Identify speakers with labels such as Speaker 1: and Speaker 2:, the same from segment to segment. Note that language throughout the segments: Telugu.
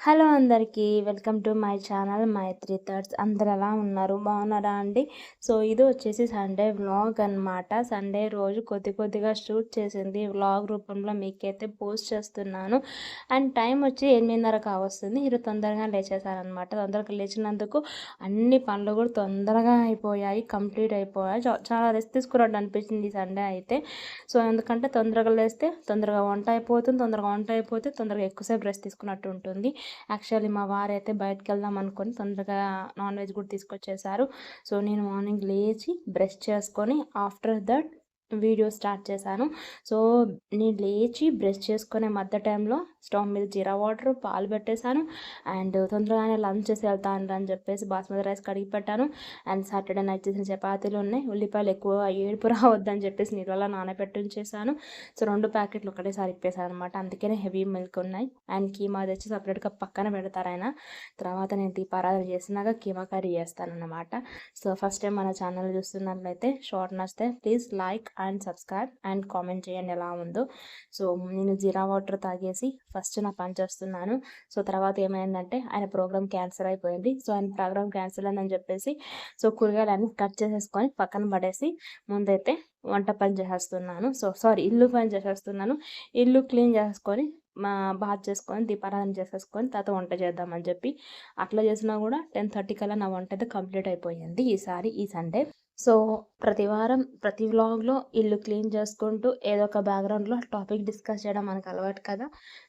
Speaker 1: హలో అందరికీ welcome to my channel Maitri thirds అందరు ఎలా ఉన్నారు? బాగున్నారా అండి? సో ఇది వచ్చేసి సండే వ్లాగ్ అనమాట సండే రోజు కొద్ది కొద్దిగా షూట్ చేసింది వ్లాగ్ రూపంలో మీకైతే పోస్ట్ చేస్తున్నాను. అండ్ టైం వచ్చి ఎనిమిదిన్నర కావస్తుంది మీరు తొందరగా లేచేసారనమాట తొందరగా లేచినందుకు అన్ని పనులు కూడా తొందరగా అయిపోయాయి కంప్లీట్ అయిపోయాయి. చాలా రెస్ట్ తీసుకున్నట్టు అనిపించింది సండే అయితే. సో ఎందుకంటే తొందరగా లేస్తే తొందరగా వంట అయిపోతుంది తొందరగా వంట అయిపోతే తొందరగా ఎక్కువసేపు రెస్ట్ తీసుకున్నట్టు ఉంటుంది. యాక్చువల్లీ మా వారు అయితే బయటకు వెళ్దాం అనుకొని తొందరగా నాన్ వెజ్ కూడా తీసుకొచ్చేసారు. సో నేను మార్నింగ్ లేచి బ్రష్ చేసుకొని ఆఫ్టర్ దట్ వీడియో స్టార్ట్ చేశాను. సో నేను లేచి బ్రష్ చేసుకునే మధ్య టైంలో స్టవ్ మీద జీరా వాటర్ పాలు పెట్టేశాను. అండ్ తొందరగానే లంచ్ చేసి వెళ్తాను అని చెప్పేసి బాస్మతి రైస్ కడిగి పెట్టాను. అండ్ సాటర్డే నైట్ చేసిన చపాతీలు ఉన్నాయి. ఉల్లిపాయలు ఎక్కువ ఏడుపు రావద్దని చెప్పేసి నీళ్ళలో నానబెట్టి ఉంచేసాను సో రెండు ప్యాకెట్లు ఒకటేసారి ఇప్పేసాను అనమాట అందుకనే హెవీ మిల్క్ ఉన్నాయి. అండ్ కీమా తెచ్చి సపరేట్గా పక్కన పెడతారు ఆయన. తర్వాత నేను దీపారాధన చేసినాక కీమా కర్రీ చేస్తాను అనమాట సో ఫస్ట్ టైం మన ఛానల్ చూస్తున్నట్లయితే షార్ట్ నచ్చితే please like and subscribe and comment చేయండి ఎలా ఉందో. సో నేను జీరా వాటర్ తాగేసి ఫస్ట్ నా పని చేస్తున్నాను. సో తర్వాత ఏమైందంటే ఆయన ప్రోగ్రామ్ క్యాన్సిల్ అయిపోయింది. సో ఆయన ప్రోగ్రామ్ క్యాన్సిల్ అని చెప్పేసి సో కూరగాయలు అన్ని కట్ చేసేసుకొని పక్కన పడేసి ముందైతే వంట పని చేసేస్తున్నాను. సో సారీ ఇల్లు పని చేసేస్తున్నాను. ఇల్లు క్లీన్ చేసుకొని మా బాత్ చేసుకొని దీపారాధన చేసేసుకొని తర్వాత వంట చేద్దామని చెప్పి అట్లా చేసినా కూడా టెన్ థర్టీ కల్లా నా వంట అయితే కంప్లీట్ అయిపోయింది. ఈసారి ఈ సండే సో ప్రతి వారం ప్రతి వ్లాగ్లో ఇల్లు క్లీన్ చేసుకుంటూ ఏదో ఒక బ్యాక్గ్రౌండ్లో టాపిక్ డిస్కస్ చేయడం మనకు అలవాటు కదా!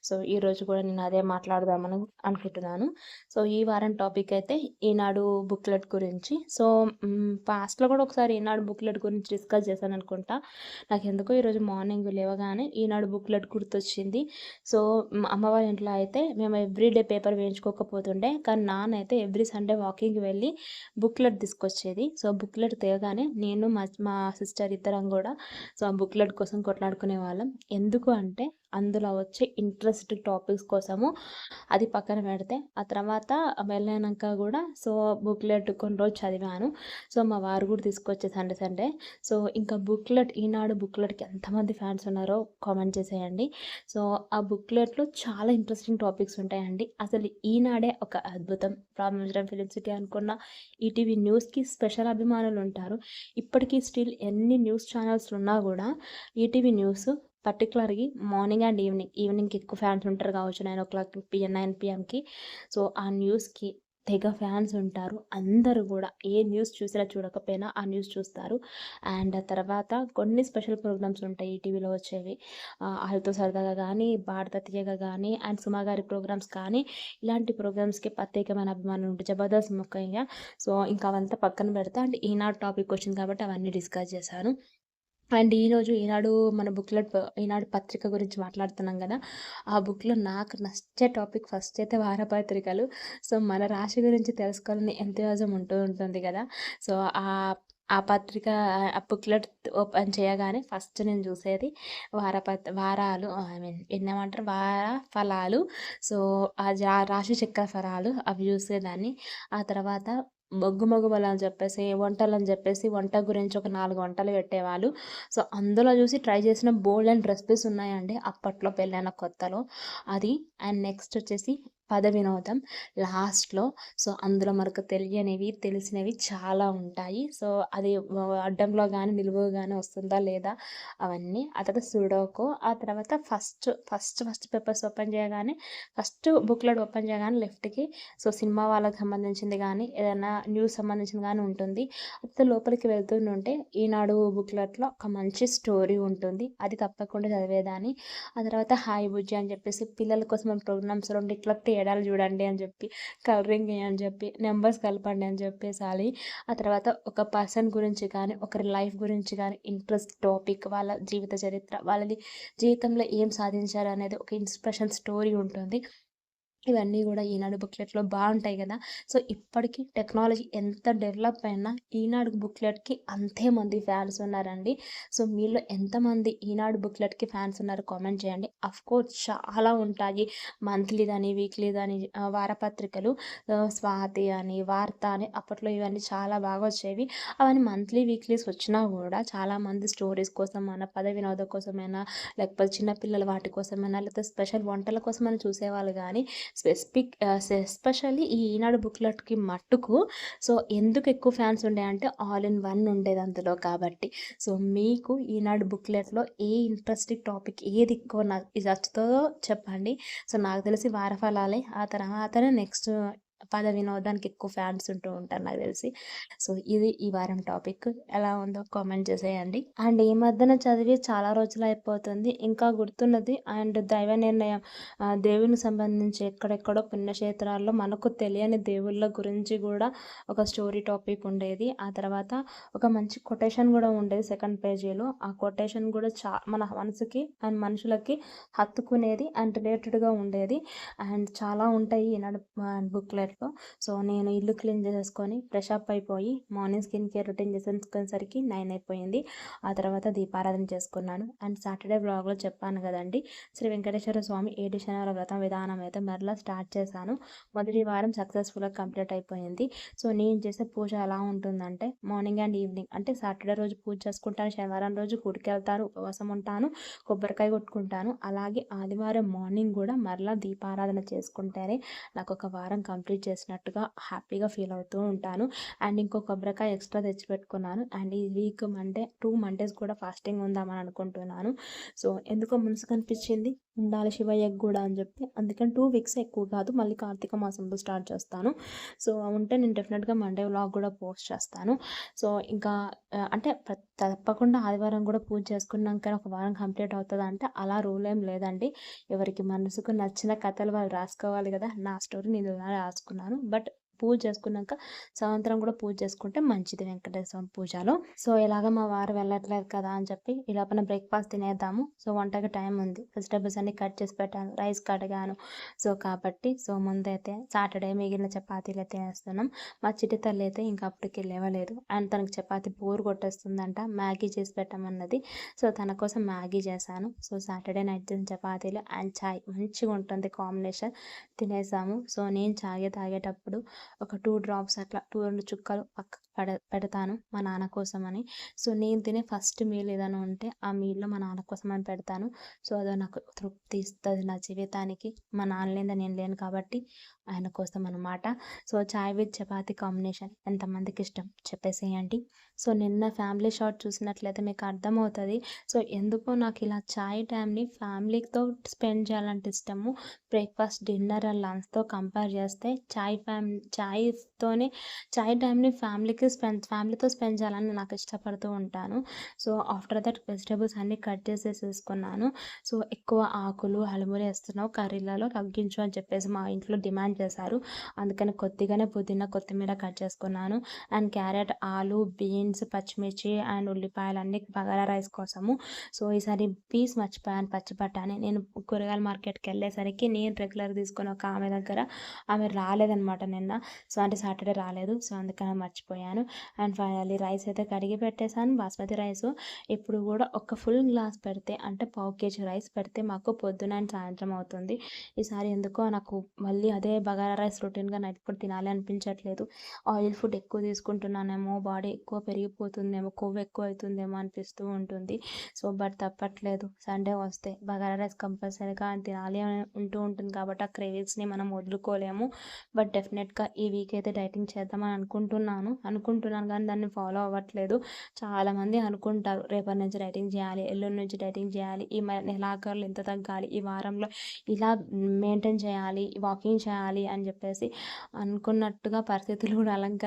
Speaker 1: సో ఈరోజు కూడా నేను అదే మాట్లాడదామని అనుకుంటున్నాను. సో ఈ వారం టాపిక్ అయితే ఈనాడు బుక్లెట్ గురించి. సో పాస్ట్లో కూడా ఒకసారి ఈనాడు బుక్లెట్ గురించి డిస్కస్ చేశాను అనుకుంటా. నాకు ఎందుకో ఈరోజు మార్నింగ్ లేవగానే ఈనాడు బుక్లెట్ గుర్తొచ్చింది. సో అమ్మవారి ఇంట్లో అయితే మేము ఎవ్రీడే పేపర్ వేయించుకోకపోతుండే. కానీ నాన్న అయితే ఎవ్రీ సండే వాకింగ్ వెళ్ళి బుక్లెట్ తీసుకొచ్చేది. సో బుక్లెట్ ఉండగానే నేను మా మా సిస్టర్ ఇద్దరం కూడా సో ఆ బుక్లెట్ కోసం కొట్లాడుకునే వాళ్ళం. ఎందుకు అంటే అందులో వచ్చే ఇంట్రెస్ట్ టాపిక్స్ కోసము అది పక్కన పెడితే ఆ తర్వాత వెళ్ళాక కూడా సో బుక్లెట్ కొన్ని రోజు చదివాను. సో మా వారు కూడా తీసుకొచ్చే సండే సండే. సో ఇంకా బుక్లెట్ ఈనాడు బుక్లెట్కి ఎంతమంది ఫ్యాన్స్ ఉన్నారో కామెంట్ చేసేయండి. సో ఆ బుక్లెట్లో చాలా ఇంట్రెస్టింగ్ టాపిక్స్ ఉంటాయండి. అసలు ఈనాడే ఒక అద్భుతం. ప్రాబ్లం ఫిలిం సిటీ అనుకున్న ఈటీవీ న్యూస్కి స్పెషల్ అభిమానులు ఉంటారు. ఇప్పటికీ స్టిల్ ఎన్ని న్యూస్ ఛానల్స్ ఉన్నా కూడా ఈటీవీ న్యూస్ పర్టికులర్గా మార్నింగ్ అండ్ ఈవినింగ్ ఈవినింగ్కి ఎక్కువ ఫ్యాన్స్ ఉంటారు కావచ్చు nine o'clock PM nine పిఎంకి సో ఆ న్యూస్కి తెగ ఫ్యాన్స్ ఉంటారు. అందరూ కూడా ఏ న్యూస్ చూసినా చూడకపోయినా ఆ న్యూస్ చూస్తారు. అండ్ తర్వాత కొన్ని స్పెషల్ ప్రోగ్రామ్స్ ఉంటాయి ఈటీవీలో వచ్చేవి. వాళ్ళతో సరదాగా కానీ భారత తీయగా కానీ అండ్ సుమా గారి ప్రోగ్రామ్స్ కానీ ఇలాంటి ప్రోగ్రామ్స్కి ప్రత్యేకమైన అభిమానం ఉంటుంది జబర్దస్త్ ముఖ్యంగా. సో ఇంకా అవంతా పక్కన పెడతా. అండ్ ఈనాడు టాపిక్ వచ్చింది కాబట్టి అవన్నీ డిస్కస్ చేశాను. అండ్ ఈరోజు ఈనాడు మన బుక్లెట్ ఈనాడు పత్రిక గురించి మాట్లాడుతున్నాం కదా ఆ బుక్లో నాకు నచ్చే టాపిక్ ఫస్ట్ అయితే వారపత్రికలు. సో మన రాశి గురించి తెలుసుకోవాలని ఎంతయాజం ఉంటూ ఉంటుంది కదా. సో ఆ ఆ పత్రిక ఆ బుక్లెట్ ఓపెన్ చేయగానే ఫస్ట్ నేను చూసేది వారపత్ వారాలు ఐ మీన్ ఎన్నమంటారు? వార ఫలాలు. సో ఆ రాశి చక్ర ఫలాలు అవి చూసేదాన్ని. ఆ తర్వాత బొగ్గు మొగ్గుమలు అని చెప్పేసి వంటలు అని చెప్పేసి వంట గురించి ఒక నాలుగు వంటలు పెట్టేవాళ్ళు. సో అందులో చూసి ట్రై చేసిన బోల్డ్ అండ్ రెసిపీస్ ఉన్నాయండి అప్పట్లో పెళ్ళైన కొత్తలో. అది అండ్ నెక్స్ట్ వచ్చేసి పద వినోదం లాస్ట్లో. సో అందులో మనకు తెలియనివి తెలిసినవి చాలా ఉంటాయి. సో అది అడ్డంలో కానీ నిలువు కానీ వస్తుందా లేదా అవన్నీ. ఆ తర్వాత సుడోకు ఆ తర్వాత first first first papers open చేయగానే ఫస్ట్ బుక్లెట్ ఓపెన్ చేయగానే లెఫ్ట్కి సో సినిమా వాళ్ళకి సంబంధించింది కానీ ఏదైనా న్యూస్ సంబంధించింది కానీ ఉంటుంది. అయితే లోపలికి వెళ్తుంటే ఈనాడు బుక్లెట్లో ఒక మంచి స్టోరీ ఉంటుంది. అది తప్పకుండా చదివేదాన్ని. ఆ తర్వాత హాయ్ బుజ్జి అని చెప్పేసి పిల్లల కోసం ప్రోగ్రామ్స్ రెండు ఇట్లా తేడాలు చూడండి అని చెప్పి కలరింగ్ అని చెప్పి నెంబర్స్ కలపండి అని చెప్పేసాలి. ఆ తర్వాత ఒక పర్సన్ గురించి కానీ ఒకరి లైఫ్ గురించి కానీ ఇంట్రెస్ట్ టాపిక్ వాళ్ళ జీవిత చరిత్ర వాళ్ళది జీవితంలో ఏం సాధించారు అనేది ఒక ఇన్స్పిరేషన్ స్టోరీ ఉంటుంది. ఇవన్నీ కూడా ఈనాడు బుక్లెట్లో బాగుంటాయి కదా. సో ఇప్పటికీ టెక్నాలజీ ఎంత డెవలప్ అయినా ఈనాడు బుక్లెట్కి అంతే మంది ఫ్యాన్స్ ఉన్నారండి. సో మీలో ఎంతమంది ఈనాడు బుక్లెట్కి ఫ్యాన్స్ ఉన్నారు కామెంట్ చేయండి. కోర్స్ చాలా ఉంటాయి. మంత్లీదని వీక్లీదని వారపత్రికలు స్వాతి అని వార్త అని అప్పట్లో ఇవన్నీ చాలా బాగా వచ్చేవి. అవన్నీ మంత్లీ వీక్లీస్ వచ్చినా కూడా చాలామంది స్టోరీస్ కోసం మన పద వినోదం కోసమైనా లేకపోతే చిన్నపిల్లల వాటి కోసమైనా లేకపోతే స్పెషల్ వంటల కోసమైనా చూసేవాళ్ళు కానీ స్పెసిఫిక్ ఎస్పెషల్లీ ఈ ఈనాడు బుక్లెట్కి మట్టుకు సో ఎందుకు ఎక్కువ ఫ్యాన్స్ ఉండేయంటే ఆల్ ఇన్ వన్ ఉండేది అందులో కాబట్టి. సో మీకు ఈనాడు బుక్లెట్లో ఏ ఇంట్రెస్టింగ్ టాపిక్ ఏది ఎక్కువ నాకు ఇది నచ్చుతుందో చెప్పండి. సో నాకు తెలిసి వారఫలాలే. ఆ తర్వాతనే నెక్స్ట్ పద వినోదానికి ఎక్కువ ఫ్యాన్స్ ఉంటూ ఉంటారు నాకు తెలిసి. సో ఇది ఈ వారం టాపిక్. ఎలా ఉందో కామెంట్ చేసేయండి. అండ్ ఈ మధ్యన చదివి చాలా రోజులు అయిపోతుంది. ఇంకా గుర్తున్నది అండ్ దైవ నిర్ణయం దేవునికి సంబంధించి ఎక్కడెక్కడో పుణ్యక్షేత్రాల్లో మనకు తెలియని దేవుళ్ళ గురించి కూడా ఒక స్టోరీ టాపిక్ ఉండేది. ఆ తర్వాత ఒక మంచి కొటేషన్ కూడా ఉండేది సెకండ్ పేజీలో. ఆ కొటేషన్ కూడా చా మన మనసుకి అండ్ మనుషులకి హత్తుకునేది అండ్ రిలేటెడ్గా ఉండేది. అండ్ చాలా ఉంటాయి ఈనాడు బుక్లెట్ లైఫ్లో సో నేను ఇల్లు క్లీన్ చేసేసుకొని ఫ్రెష్ అప్ అయిపోయి మార్నింగ్ స్కిన్ కేర్ రొటీన్ చేసేసుకునేసరికి నైన్ అయిపోయింది. ఆ తర్వాత దీపారాధన చేసుకున్నాను. అండ్ సాటర్డే బ్లాగ్లో చెప్పాను కదండి శ్రీ వెంకటేశ్వర స్వామి ఏడు శనివారం వ్రతం విధానం అయితే మరలా స్టార్ట్ చేశాను. మొదటి వారం సక్సెస్ఫుల్గా కంప్లీట్ అయిపోయింది. సో నేను చేసే పూజ ఎలా ఉంటుందంటే మార్నింగ్ అండ్ ఈవినింగ్ అంటే సాటర్డే రోజు పూజ చేసుకుంటాను. శనివారం రోజు గుడికి వెళ్తాను ఉపవాసం ఉంటాను కొబ్బరికాయ కొట్టుకుంటాను. అలాగే ఆదివారం మార్నింగ్ కూడా మరలా దీపారాధన చేసుకుంటేనే నాకు ఒక వారం కంప్లీట్ కంప్లీట్ చేసినట్టుగా హ్యాపీగా ఫీల్ అవుతూ ఉంటాను. అండ్ ఇంకో కొబ్బరికాయ ఎక్స్ట్రా తెచ్చిపెట్టుకున్నాను. అండ్ ఈ వీక్ మండే టూ మండేస్ కూడా ఫాస్టింగ్ ఉందామని అనుకుంటున్నాను. సో ఎందుకో మనసు కనిపించింది ఉండాలి శివయ్యకు కూడా అని చెప్పి. అందుకని టూ వీక్స్ ఎక్కువ కాదు మళ్ళీ కార్తీక మాసంలో స్టార్ట్ చేస్తాను. సో ఉంటే నేను డెఫినెట్గా మండే వ్లాగ్ కూడా పోస్ట్ చేస్తాను. సో ఇంకా అంటే తప్పకుండా ఆదివారం కూడా పూజ చేసుకున్నాక ఒక వారం కంప్లీట్ అవుతుంది అంటే అలా రూల్ ఏం లేదండి. ఎవరికి మనసుకు నచ్చిన కథలు వాళ్ళు రాసుకోవాలి కదా నా స్టోరీ నేను రాసుకున్నాను. బట్ పూజ చేసుకున్నాక సాయంత్రం కూడా పూజ చేసుకుంటే మంచిది వెంకటేశ్వర పూజలో. సో ఇలాగ మా వారు వెళ్ళట్లేదు కదా అని చెప్పి ఈ లోపల బ్రేక్ఫాస్ట్ తినేద్దాము. సో వంటకి టైం ఉంది. వెజిటేబుల్స్ అన్ని కట్ చేసి పెట్టాను. రైస్ కడగాను. సో కాబట్టి సో ముందైతే సాటర్డే మిగిలిన చపాతీలు అయితే వేస్తున్నాం. మా చిటి తల్లి అయితే ఇంకా అప్పటికి లేవలేదు. అండ్ తనకి చపాతీ బోర్ కొట్టేస్తుందంట. మ్యాగీ చేసి పెట్టమన్నది. సో తన కోసం మ్యాగీ చేశాను. సో సాటర్డే నైట్ చేసిన చపాతీలు అండ్ చాయ్ మంచిగా ఉంటుంది కాంబినేషన్. తినేసాము సో నేను చాయ్ తాగేటప్పుడు ఒక టూ డ్రాప్స్ అట్లా టూ రెండు చుక్కలు పక్క పెడ పెడతాను మా నాన్న కోసం అని సో నేను తినే ఫస్ట్ మీల్ ఏదైనా ఉంటే ఆ మీల్లో మా నాన్న కోసం అని పెడతాను. సో అదో నాకు తృప్తి ఇస్తుంది నా జీవితానికి. మా నాన్న లేదా నేను లేను కాబట్టి ఆయన కోసం అనమాట so chai with chapati combination ఎంతమందికి ఇష్టం చెప్పేసేయండి. సో నిన్న ఫ్యామిలీ షాట్ చూసినట్లయితే మీకు అర్థమవుతుంది. సో ఎందుకో నాకు ఇలా చాయ్ టైంని ఫ్యామిలీతో స్పెండ్ చేయాలంటే ఇష్టము. బ్రేక్ఫాస్ట్ డిన్నర్ అండ్ లంచ్తో కంపేర్ చేస్తే చాయ్ ఫ్యామ్ చాయ్తోనే చాయ్ టైంని ఫ్యామిలీకి స్పెండ్ ఫ్యామిలీతో స్పెండ్ చేయాలని నాకు ఇష్టపడుతూ ఉంటాను. సో ఆఫ్టర్ దట్ వెజిటేబుల్స్ అన్నీ కట్ చేసేసుకున్నాను సో ఎక్కువ ఆకులు అలుములు వేస్తున్నావు కర్రీలలో తగ్గించు అని చెప్పేసి మా ఇంట్లో డిమాండ్ చేశారు. అందుకని కొద్దిగానే పుదీనా కొత్తిమీర కట్ చేసుకున్నాను. అండ్ క్యారెట్ ఆలు బీన్స్ పచ్చిమిర్చి అండ్ ఉల్లిపాయలు అన్నీ బగారా రైస్ కోసము. సో ఈసారి పీస్ మర్చిపోయాను పచ్చి బఠానీ. నేను కూరగాయల మార్కెట్కి వెళ్ళేసరికి నేను రెగ్యులర్ తీసుకుని ఒక ఆమె దగ్గర ఆమె రాలేదనమాట నిన్న. సో అంటే సాటర్డే రాలేదు. సో అందుకని మర్చిపోయాను. అండ్ ఫైనల్లీ రైస్ అయితే కడిగి పెట్టేశాను. బాస్మతి రైస్ ఇప్పుడు కూడా ఒక ఫుల్ గ్లాస్ పెడితే అంటే పావు కేజీ రైస్ పెడితే మాకు పొద్దున అండ్ సాయంత్రం అవుతుంది. ఈసారి ఎందుకో నాకు మళ్ళీ అదే బగారా రైస్ రొటీన్గా నైట్ ఫుడ్ తినాలి అనిపించట్లేదు. ఆయిల్ ఫుడ్ ఎక్కువ తీసుకుంటున్నానేమో బాడీ ఎక్కువ పెరిగిపోతుందేమో కొవ్వు ఎక్కువ అవుతుందేమో అనిపిస్తూ ఉంటుంది. సో బట్ తప్పట్లేదు. సండే వస్తే బగారా రైస్ కంపల్సరీగా తినాలి అని ఉంటూ ఉంటుంది కాబట్టి ఆ క్రేవింగ్స్ని మనం వదులుకోలేము. బట్ డెఫినెట్గా ఈ వీక్ అయితే డైటింగ్ చేద్దామని అనుకుంటున్నాను. అనుకుంటున్నాను కానీ దాన్ని ఫాలో అవ్వట్లేదు. చాలామంది అనుకుంటారు రేపటి నుంచి డైటింగ్ చేయాలి ఎల్లుండి నుంచి డైటింగ్ చేయాలి ఈ నెలాఖరులు ఎంత తగ్గాలి ఈ వారంలో ఇలా మెయింటైన్ చేయాలి వాకింగ్ చేయాలి అని చెప్పేసి అనుకున్నట్టుగా పరిస్థితులు కూడా అలంక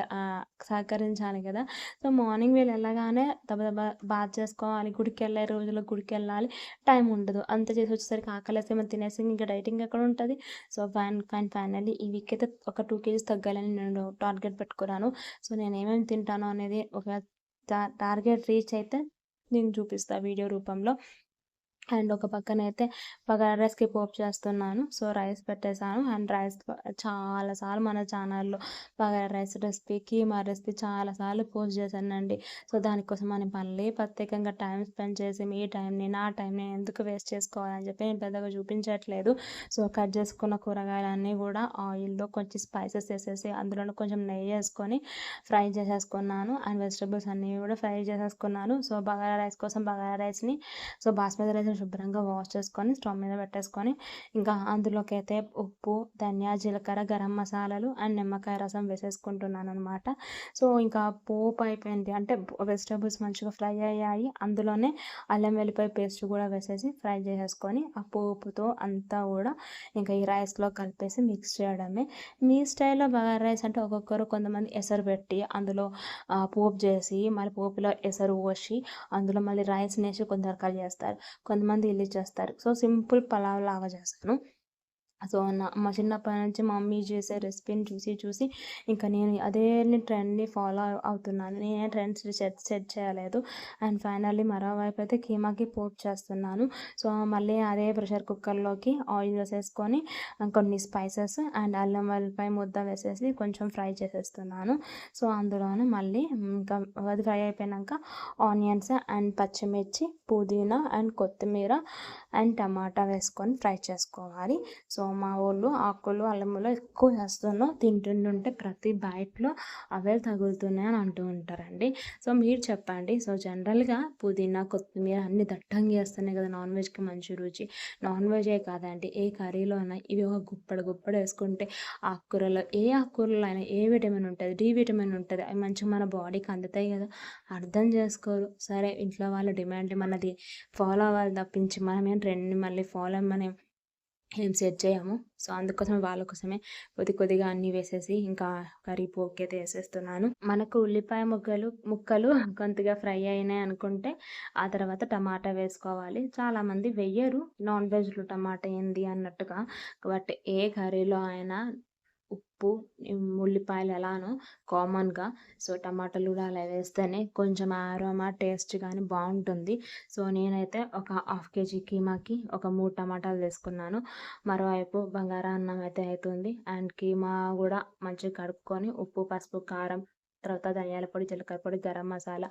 Speaker 1: సహకరించాలి కదా. సో మార్నింగ్ వీళ్ళు వెళ్ళగానే దెబ్బ బాత్ చేసుకోవాలి గుడికి వెళ్ళే రోజుల్లో గుడికి వెళ్ళాలి టైం ఉండదు. అంత చేసి వచ్చేసరికి ఆకలేస్తే మనం తినేసి ఇంకా డైటింగ్ ఎక్కడ ఉంటుంది? సో ఫైన్ ఫైన్ ఫైనల్లీ ఈ వీక్ అయితే ఒక టూ కేజీస్ తగ్గాలని నేను టార్గెట్ పెట్టుకున్నాను. సో నేను ఏమేమి తింటాను అనేది ఒక టార్గెట్ రీచ్ అయితే నేను చూపిస్తాను వీడియో రూపంలో. అండ్ ఒక పక్కన అయితే బగారా రైస్కి పోపు చేస్తున్నాను. సో రైస్ పెట్టేశాను. అండ్ రైస్ చాలాసార్లు మన ఛానల్లో bagara rice recipe keema recipe చాలాసార్లు పోస్ట్ చేశానండి. సో దానికోసం మనం మళ్ళీ ప్రత్యేకంగా టైం స్పెండ్ చేసి మీ టైంని నా టైంని ఎందుకు వేస్ట్ చేసుకోవాలని చెప్పి నేను పెద్దగా చూపించట్లేదు. సో కట్ చేసుకున్న కూరగాయలన్నీ కూడా ఆయిల్లో కొంచెం స్పైసెస్ వేసేసి అందులో కొంచెం నెయ్యి వేసుకొని ఫ్రై చేసేసుకున్నాను. అండ్ వెజిటబుల్స్ అన్నీ కూడా ఫ్రై చేసేసుకున్నాను. సో బగారా రైస్ కోసం బగారా రైస్ని సో బాస్మతి రైస్ కొంచెం శుభ్రంగా వాష్ చేసుకొని స్టవ్ మీద పెట్టేసుకొని ఇంకా అందులోకి అయితే ఉప్పు ధనియా జీలకర్ర గరం మసాలాలు అండ్ నిమ్మకాయ రసం వేసేసుకుంటున్నాను అనమాట సో ఇంకా పోపు అయిపోయింది. అంటే వెజిటేబుల్స్ మంచిగా ఫ్రై అయ్యాయి. అందులోనే అల్లం వెల్లిపాయ పేస్ట్ కూడా వేసేసి ఫ్రై చేసేసుకొని ఆ పోపుతో అంతా కూడా ఇంకా ఈ రైస్లో కలిపేసి మిక్స్ చేయడమే. మీ స్టైల్లో బగారా రైస్ అంటే ఒక్కొక్కరు కొంతమంది ఎసరు పెట్టి అందులో పోపు చేసి మళ్ళీ పోపులో ఎసరు పోసి అందులో మళ్ళీ రైస్ నేసి కొందరు కలి చేస్తారు. కొంతమంది ఇల్లు చేస్తారు. సో సింపుల్ పలావ్ లాగా చేస్తాను. సో నా మా చిన్నప్పటి నుంచి మా మమ్మీ చేసే రెసిపీని చూసి చూసి ఇంకా నేను అదే ట్రెండ్ని ఫాలో అవుతున్నాను. నేనే ట్రెండ్స్ సెట్ సెట్ చేయలేదు. అండ్ ఫైనల్లీ మరోవైపు అయితే కీమాకి పోప్ చేస్తున్నాను. సో మళ్ళీ అదే ప్రెషర్ కుక్కర్లోకి ఆయిల్ వేసేసుకొని కొన్ని స్పైసెస్ అండ్ అల్లం వెల్లిపాయ ముద్ద వేసేసి కొంచెం ఫ్రై చేసేస్తున్నాను. సో అందులోనే మళ్ళీ ఇంకా అది ఫ్రై అయిపోయాక ఆనియన్స్ అండ్ పచ్చిమిర్చి పుదీనా అండ్ కొత్తిమీర అండ్ టమాటా వేసుకొని ఫ్రై చేసుకోవాలి. సో మా వాళ్ళు ఆకులు అల్లములు ఎక్కువ చేస్తున్నాం తింటుంటుంటే ప్రతి బయటలో అవే తగులుతున్నాయి అని అంటూ ఉంటారండి. సో మీరు చెప్పండి. సో జనరల్గా పుదీనా కొత్తిమీర అన్ని దట్టంగా వేస్తున్నాయి కదా నాన్ వెజ్కి మంచి రుచి. నాన్ వెజే కాదండి. ఏ కర్రీలో అయినా ఇవి ఒక గుప్పడు గుప్పడు వేసుకుంటే ఆకుకూరలో ఏ ఆకుకూరలో అయినా ఏ విటమిన్ ఉంటుంది డి విటమిన్ ఉంటుంది అవి మంచిగా మన బాడీకి అందుతాయి కదా. అర్థం చేసుకోరు. సరే ఇంట్లో వాళ్ళ డిమాండ్ మనది ఫాలో అవ్వాలి తప్పించి మనమేం ట్రెండ్ని మళ్ళీ ఫాలో అవ్వమని ఏం సెట్ చేయము. సో అందుకోసమే వాళ్ళ కోసమే కొద్ది కొద్దిగా అన్నీ వేసేసి ఇంకా కర్రీ పోకైతే వేసేస్తున్నాను మనకు ఉల్లిపాయ ముక్కలు ముక్కలు కొంతగా ఫ్రై అయినాయి అనుకుంటే ఆ తర్వాత టమాటా వేసుకోవాలి. చాలామంది వెయ్యరు. నాన్ వెజ్లో టమాటా ఏంది అన్నట్టుగా. బట్ ఏ కర్రీలో అయినా ఉప్పు ఉల్లిపాయలు ఎలానో కామన్గా. సో టమాటాలు కూడా అలా వేస్తేనే కొంచెం ఆరోమా టేస్ట్ కానీ బాగుంటుంది. సో నేనైతే ఒక హాఫ్ కేజీ కీమాకి ఒక మూడు టమాటాలు వేసుకున్నాను మరోవైపు బంగారా అన్నం అయితే అవుతుంది అండ్ కీమా కూడా మంచిగా కడుక్కొని ఉప్పు పసుపు కారం తర్వాత ధనియాల పొడి జీలకర్ర పొడి గరం మసాలా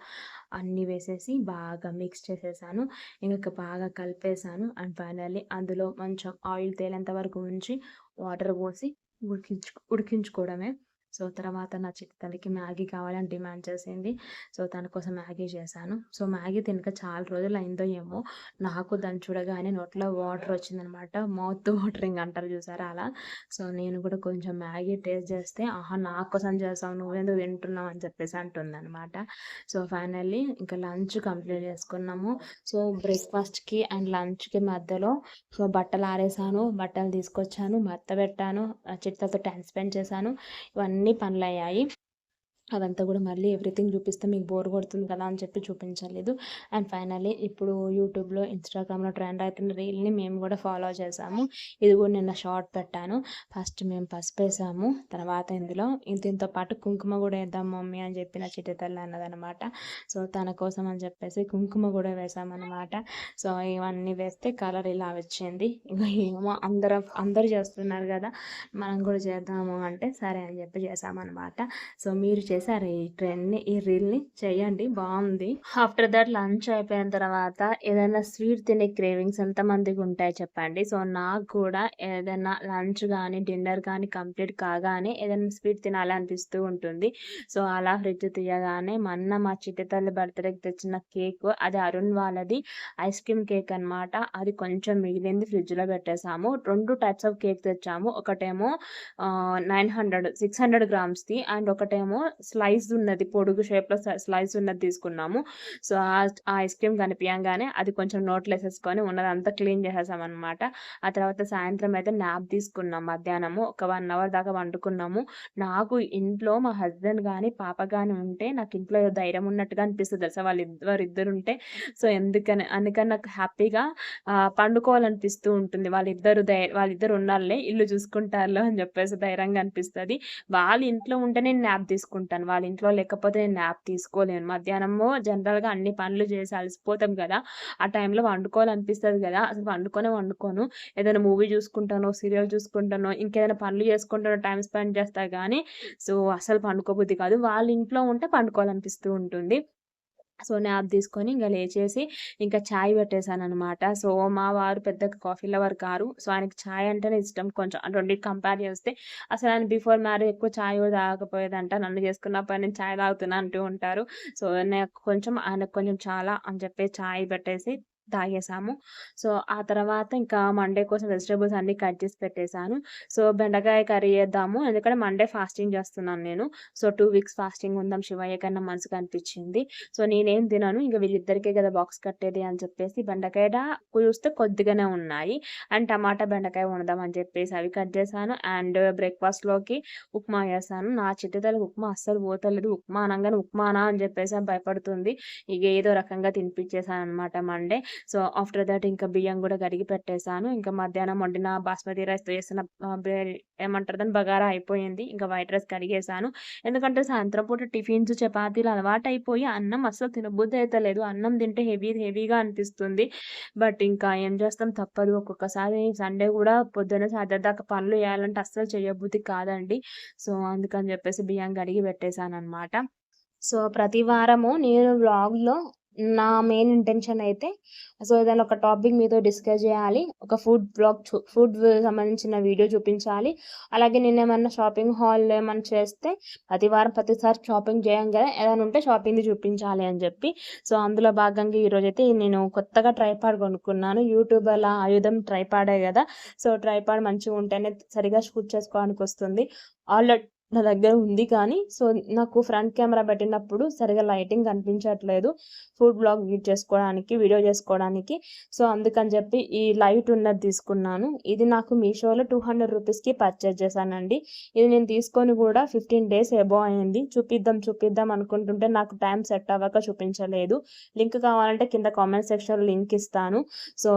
Speaker 1: అన్నీ వేసేసి బాగా మిక్స్ చేసేసాను. ఇంకా బాగా కలిపేసాను. అండ్ ఫైనల్లీ అందులో కొంచెం ఆయిల్ తేలేంత వరకు ఉంచి వాటర్ పోసి ఉడికించు ఉడికించుకోవడమే. సో తర్వాత నా చిట్టి తల్లికి మ్యాగీ కావాలని డిమాండ్ చేసింది. సో తన కోసం మ్యాగీ చేశాను. సో మ్యాగీ తినక చాలా రోజులు అయిందో ఏమో నాకు దాన్ని చూడగానే నోట్లో వాటర్ వచ్చిందనమాట. మౌత్ వాటరింగ్ అంటారు చూసారా అలా. సో నేను కూడా కొంచెం మ్యాగీ టేస్ట్ చేస్తే ఆహా నా కోసం చేసావు నువ్వెందుకు తింటున్నావు? అని చెప్పేసి అంటుందన్నమాట సో ఫైనల్లీ ఇంకా లంచ్ కంప్లీట్ చేసుకున్నాము. సో బ్రేక్ఫాస్ట్కి అండ్ లంచ్కి మధ్యలో సో బట్టలు ఆరేసాను బట్టలు తీసుకొచ్చాను మత్త పెట్టాను చిట్టతో టైం స్పెండ్ చేశాను. ఇవన్నీ అన్ని పనులు అయ్యాయి అదంతా కూడా మళ్ళీ ఎవ్రీథింగ్ చూపిస్తే మీకు బోర్ కొడుతుంది కదా అని చెప్పి చూపించలేదు. అండ్ ఫైనల్లీ ఇప్పుడు యూట్యూబ్లో ఇన్స్టాగ్రామ్లో ట్రెండ్ అవుతున్న రీల్ని మేము కూడా ఫాలో చేసాము ఇది కూడా నిన్న షార్ట్ పెట్టాను. ఫస్ట్ మేము పసుపు వేసాము తర్వాత ఇందులో దీంతో పాటు కుంకుమ కూడా వేద్దాం మమ్మీ అని చెప్పిన చిట్టి తల్లి అన్నదనమాట. సో తన కోసం అని చెప్పేసి కుంకుమ కూడా వేసామన్నమాట సో ఇవన్నీ వేస్తే కలర్ ఇలా వచ్చింది. ఇంకా ఏమో అందరూ అందరు చేస్తున్నారు కదా మనం కూడా చేద్దాము అంటే సరే అని చెప్పి చేసామన్నమాట సో మీరు చేసి చేశారు ఈ ట్రెండ్ని ఈ రీల్ని చేయండి. బాగుంది ఆఫ్టర్ దట్ లంచ్ అయిపోయిన తర్వాత ఏదైనా స్వీట్ తినే క్రేవింగ్స్ ఎంతమందికి ఉంటాయి చెప్పండి. సో నాకు కూడా ఏదైనా లంచ్ కానీ డిన్నర్ కానీ కంప్లీట్ కాగానే ఏదైనా స్వీట్ తినాలి అనిపిస్తూ ఉంటుంది. సో అలా ఫ్రిడ్జ్ తీయగానే మొన్న మా చిట్టి తల్లి బర్త్డేకి తెచ్చిన కేక్ అది అరుణ్ వాళ్ళది. ఐస్ క్రీమ్ కేక్ అనమాట అది కొంచెం మిగిలింది. ఫ్రిడ్జ్లో పెట్టేసాము రెండు టైప్స్ ఆఫ్ కేక్ తెచ్చాము. ఒకటేమో నైన్ హండ్రెడ్ సిక్స్ హండ్రెడ్ గ్రామ్స్ది అండ్ ఒకటేమో స్లైస్ ఉన్నది పొడుగు షేప్లో స్లైస్ ఉన్నది తీసుకున్నాము. సో ఆ ఐస్ క్రీమ్ కనిపించగానే అది కొంచెం నోట్లు వేసేసుకొని ఉన్నదంతా క్లీన్ చేసేసాం అనమాట ఆ తర్వాత సాయంత్రం అయితే న్యాప్ తీసుకున్నాం మధ్యాహ్నము. ఒక వన్ అవర్ దాకా వండుకున్నాము. నాకు ఇంట్లో మా హస్బెండ్ కానీ పాప కానీ ఉంటే నాకు ఇంట్లో ధైర్యం ఉన్నట్టుగా అనిపిస్తుంది తెలుసా? వాళ్ళు ఇద్దరు ఇద్దరు ఉంటే. సో ఎందుకని అందుకని నాకు హ్యాపీగా పండుకోవాలనిపిస్తూ ఉంటుంది. వాళ్ళిద్దరు ధై వాళ్ళిద్దరు ఉండాలి ఇల్లు చూసుకుంటారు అని చెప్పేసి ధైర్యంగా అనిపిస్తుంది. వాళ్ళ ఇంట్లో ఉంటే నేను న్యాప్ తీసుకుంటాను. చేస్తాను. వాళ్ళ ఇంట్లో లేకపోతే నేను న్యాప్ తీసుకోలేను. మధ్యాహ్నము జనరల్గా అన్ని పనులు చేసి అలసిపోతాం కదా. ఆ టైంలో వండుకోవాలనిపిస్తుంది కదా. అసలు వండుకొని వండుకోను. ఏదైనా మూవీ చూసుకుంటానో సీరియల్ చూసుకుంటానో ఇంకేదైనా పనులు చేసుకుంటానో టైం స్పెండ్ చేస్తా కానీ సో అసలు పండుకోబుద్ధి కాదు. వాళ్ళ ఇంట్లో ఉంటే పండుకోవాలనిపిస్తూ ఉంటుంది. సో నాప్ తీసుకొని ఇంకా లేచేసి ఇంకా ఛాయ్ పెట్టేశాను అనమాట సో మా వారు పెద్ద కాఫీ లవర్ కారు సో ఆయనకి ఛాయ్ అంటేనే ఇష్టం. కొంచెం రెండింటి కంపేర్ చేస్తే అసలు ఆయన బిఫోర్ మ్యారేజ్ ఎక్కువ ఛాయ్ కూడా తాగకపోయేదంట. నన్ను చేసుకున్నప్పుడు నేను ఛాయ్ తాగుతున్నా అంటూ ఉంటారు. సో నాకు కొంచెం ఆయనకు కొంచెం చాలా అని చెప్పి ఛాయ్ పెట్టేసి తాగేసాము. సో ఆ తర్వాత ఇంకా మండే కోసం వెజిటేబుల్స్ అన్నీ కట్ చేసి పెట్టేశాను. సో బెండకాయ కర్రీ చేద్దాము. ఎందుకంటే మండే ఫాస్టింగ్ చేస్తున్నాను నేను. సో టూ వీక్స్ ఫాస్టింగ్ ఉందాం శివయ్య కన్నా మనసుకు అనిపించింది. సో నేనేం తినను. ఇంకా వీళ్ళిద్దరికే కదా బాక్స్ కట్టేది అని చెప్పేసి బెండకాయ చూస్తే కొద్దిగానే ఉన్నాయి. అండ్ టమాటా బెండకాయ వండుదాం అని చెప్పేసి అవి కట్ చేశాను. అండ్ బ్రేక్ఫాస్ట్లోకి ఉప్మా చేశాను. నా చిట్టుదలకి ఉప్మా అస్సలు పోతలేదు. ఉప్మా అనగానే ఉప్మానా అని చెప్పేసి భయపడుతుంది. ఇక ఏదో రకంగా తినిపించేసాను అనమాట మండే సో ఆఫ్టర్ దట్ ఇంకా బియ్యం కూడా కడిగి పెట్టేశాను. ఇంకా మధ్యాహ్నం వండిన బాస్మతి రైస్ చేసిన ఏమంటారు దాని బగారా అయిపోయింది. ఇంకా వైట్ రైస్ కడిగేసాను ఎందుకంటే సాయంత్రం పూట టిఫిన్స్ చపాతీలు అలవాటు అయిపోయి అన్నం అస్సలు తినబుద్ధి అయితే లేదు. అన్నం తింటే హెవీ హెవీగా అనిపిస్తుంది. బట్ ఇంకా ఏం చేస్తాం? తప్పదు. ఒక్కొక్కసారి సండే కూడా పొద్దున్న సాయంత్రం దాకా పనులు చేయాలంటే అస్సలు చేయబుద్ధి కాదండి. సో అందుకని చెప్పేసి బియ్యం కడిగి పెట్టేశాను అనమాట సో ప్రతి వారము నేను వ్లాగ్లో నా మెయిన్ ఇంటెన్షన్ అయితే సో ఏదైనా ఒక టాపిక్ మీతో డిస్కస్ చేయాలి ఒక ఫుడ్ బ్లాగ్ ఫుడ్ సంబంధించిన వీడియో చూపించాలి. అలాగే నేను ఏమన్నా షాపింగ్ హాల్ ఏమన్నా చేస్తే ప్రతి వారం ప్రతిసారి షాపింగ్ చేయం కదా ఏదైనా ఉంటే షాపింగ్ చూపించాలి అని చెప్పి. సో అందులో భాగంగా ఈరోజు అయితే నేను కొత్తగా ట్రైపాడ్ కొనుక్కున్నాను. యూట్యూబ్ అలా ఆయుధం ట్రైపాడే కదా సో ట్రైపాడ్ మంచిగా ఉంటేనే సరిగా షూట్ చేసుకోవడానికి వస్తుంది. ఆల్రెడీ నా దగ్గర ఉంది కానీ సో నాకు ఫ్రంట్ కెమెరా పెట్టినప్పుడు సరిగా లైటింగ్ కనిపించట్లేదు. ఫుడ్ బ్లాగ్ చేసుకోవడానికి వీడియో చేసుకోవడానికి. సో అందుకని చెప్పి ఈ లైట్ ఉన్నది తీసుకున్నాను. ఇది నాకు మీషోలో టూ హండ్రెడ్ రూపీస్కి పర్చేజ్ చేశానండి. ఇది నేను తీసుకొని కూడా ఫిఫ్టీన్ డేస్ ఎబో అయింది. చూపిద్దాం చూపిద్దాం అనుకుంటుంటే నాకు టైం సెట్ అవ్వక చూపించలేదు. లింక్ కావాలంటే కింద కామెంట్ సెక్షన్లో లింక్ ఇస్తాను. సో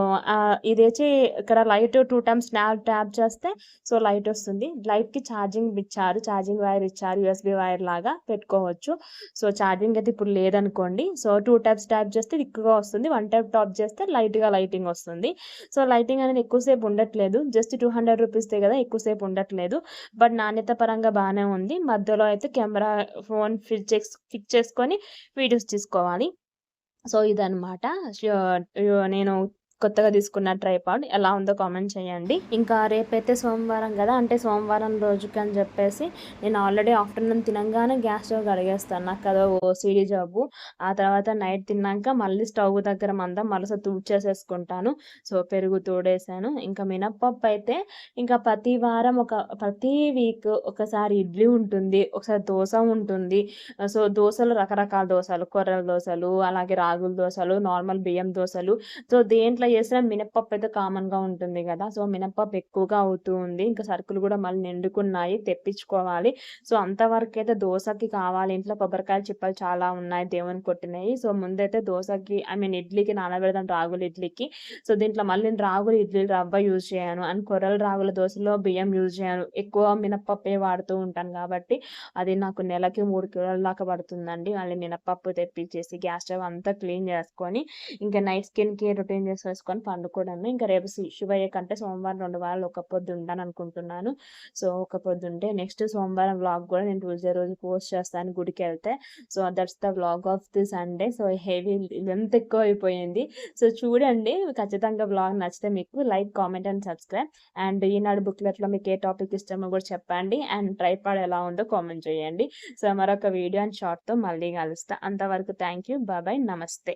Speaker 1: ఇది వచ్చి ఇక్కడ light two times snap tap చేస్తే సో లైట్ వస్తుంది. లైట్కి ఛార్జింగ్ ఇచ్చారు. ఛార్జింగ్ ఛార్జింగ్ వైర్ ఇచ్చారు యూఎస్బి వైర్ లాగా పెట్టుకోవచ్చు. సో ఛార్జింగ్ అయితే ఇప్పుడు లేదనుకోండి. సో టూ టైప్స్ టైప్ చేస్తే ఎక్కువగా వస్తుంది వన్ టైప్ టాప్ చేస్తే లైట్గా లైటింగ్ వస్తుంది. సో లైటింగ్ అనేది ఎక్కువసేపు ఉండట్లేదు. జస్ట్ టూ హండ్రెడ్ రూపీస్దే కదా ఎక్కువసేపు ఉండట్లేదు. బట్ నాణ్యత పరంగా బాగానే ఉంది. మధ్యలో అయితే కెమెరా ఫోన్ ఫిక్స్ ఫిక్స్ చేసుకొని వీడియోస్ తీసుకోవాలి. సో ఇదనమాట నేను కొత్తగా తీసుకున్న ట్రైపాడ్. ఎలా ఉందో కామెంట్ చేయండి. ఇంకా రేపైతే సోమవారం కదా అంటే సోమవారం రోజుకి అని చెప్పేసి నేను ఆల్రెడీ ఆఫ్టర్నూన్ తినంగానే గ్యాస్ స్టవ్ కడిగేస్తాను. నాకు కదా ఓసీడీ జాబు. ఆ తర్వాత నైట్ తిన్నాక మళ్ళీ స్టవ్ దగ్గర మందం మలస తూడ్చేసేసుకుంటాను. సో పెరుగు తోడేసాను ఇంకా మినప్పప్పు అయితే ఇంకా ప్రతి వారం ఒక ప్రతి వీక్ ఒకసారి ఇడ్లీ ఉంటుంది ఒకసారి దోశ ఉంటుంది. సో దోశలు రకరకాల దోశలు కొర్రల దోశలు అలాగే రాగుల దోశలు నార్మల్ బియ్యం దోశలు. సో దేంట్లో చేసిన మినప్పప్పు అయితే కామన్గా ఉంటుంది కదా. సో మినప్పప్పు ఎక్కువగా అవుతూ ఉంది. ఇంకా సరుకులు కూడా మళ్ళీ నిండుకున్నాయి తెప్పించుకోవాలి. సో అంతవరకు అయితే దోశకి కావాలి. ఇంట్లో కొబ్బరికాయ చిప్పలు చాలా ఉన్నాయి దేవుని కొట్టినాయి సో ముందైతే దోశకి ఐ మీన్ ఇడ్లీకి నానబెడదాం రాగులు ఇడ్లీకి. సో దీంట్లో మళ్ళీ నేను రాగులు ఇడ్లీ రవ్వ యూజ్ చేయను. అండ్ కొర్రల రాగుల దోశలో బియ్యం యూజ్ చేయను. ఎక్కువ మినప్పప్పే వాడుతూ ఉంటాను కాబట్టి అది నాకు నెలకి మూడు కిలోల దాకా పడుతుందండి. మళ్ళీ మినప్పప్పు తెప్పించేసి గ్యాస్ స్టవ్ అంతా క్లీన్ చేసుకొని ఇంకా నైట్ స్కిన్కి రొటీన్ చేసి చేసుకొని పండుకోవడమే. ఇంకా రేపు శివయ్య కంటే సోమవారం రెండు వారాలు ఒక పొద్దు ఉంటాను అనుకుంటున్నాను. సో ఒక పొద్దు ఉంటే నెక్స్ట్ సోమవారం వ్లాగ్ కూడా నేను ట్యూస్డే రోజు పోస్ట్ చేస్తాను గుడికి వెళ్తే so that's the vlog of the Sunday. So heavy ఎంత ఎక్కువ అయిపోయింది సో చూడండి ఖచ్చితంగా వ్లాగ్ నచ్చితే మీకు like comment and subscribe. And Eenadu బుక్లెట్లో మీకు ఏ టాపిక్ ఇష్టమో కూడా చెప్పండి. అండ్ ట్రైపాడ్ ఎలా ఉందో కామెంట్ చేయండి. సో మరొక వీడియో అండ్ షార్ట్తో మళ్ళీ కలుస్తా. అంతవరకు థ్యాంక్ యూ. బాబాయ్ నమస్తే.